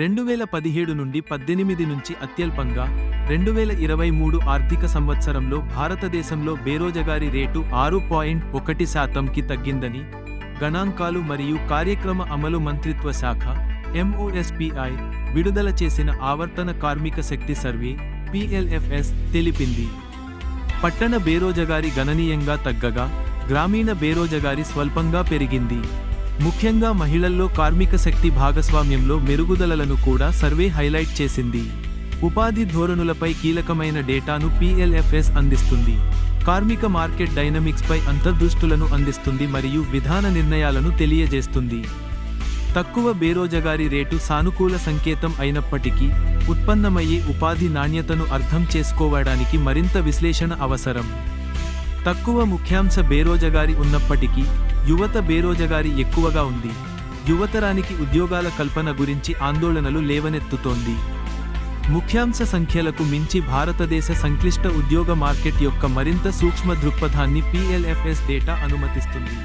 రెండు వేల పదిహేడు నుండి పద్దెనిమిది నుంచి అత్యల్పంగా రెండు వేల ఇరవై మూడు ఆర్థిక సంవత్సరంలో భారతదేశంలో బేరోజగారి రేటు ఆరు పాయింట్ ఒకటి శాతంకి తగ్గిందని గణాంకాలు మరియు కార్యక్రమ అమలు మంత్రిత్వ శాఖ ఎంఓఎస్పిఐ విడుదల చేసిన ఆవర్తన కార్మిక శక్తి సర్వే పిఎల్ఎఫ్ఎస్ తెలిపింది. పట్టణ బేరోజగారి గణనీయంగా తగ్గగా గ్రామీణ బేరోజగారి స్వల్పంగా పెరిగింది. ముఖ్యంగా మహిళల్లో కార్మిక శక్తి భాగస్వామ్యంలో మెరుగుదలలను కూడా సర్వే హైలైట్ చేసింది. ఉపాధి ధోరణులపై కీలకమైన డేటాను పిఎల్ఎఫ్ఎస్ అందిస్తుంది. కార్మిక మార్కెట్ డైనమిక్స్పై అంతర్దృష్టులను అందిస్తుంది మరియు విధాన నిర్ణయాలను తెలియజేస్తుంది. తక్కువ బేరోజగారీ రేటు సానుకూల సంకేతం అయినప్పటికీ ఉత్పన్నమయ్యే ఉపాధి నాణ్యతను అర్థం చేసుకోవడానికి మరింత విశ్లేషణ అవసరం. తక్కువ ముఖ్యాంశ బేరోజగారి ఉన్నప్పటికీ యువత బేరోజగారి ఎక్కువగా ఉంది. యువతరానికి ఉద్యోగాల కల్పన గురించి ఆందోళనలు లేవనెత్తుతోంది. ముఖ్యాంశ సంఖ్యలకు మించి భారతదేశ సంక్లిష్ట ఉద్యోగ మార్కెట్ యొక్క మరింత సూక్ష్మ దృక్పథాన్ని పిఎల్ఎఫ్ఎస్ డేటా అనుమతిస్తుంది.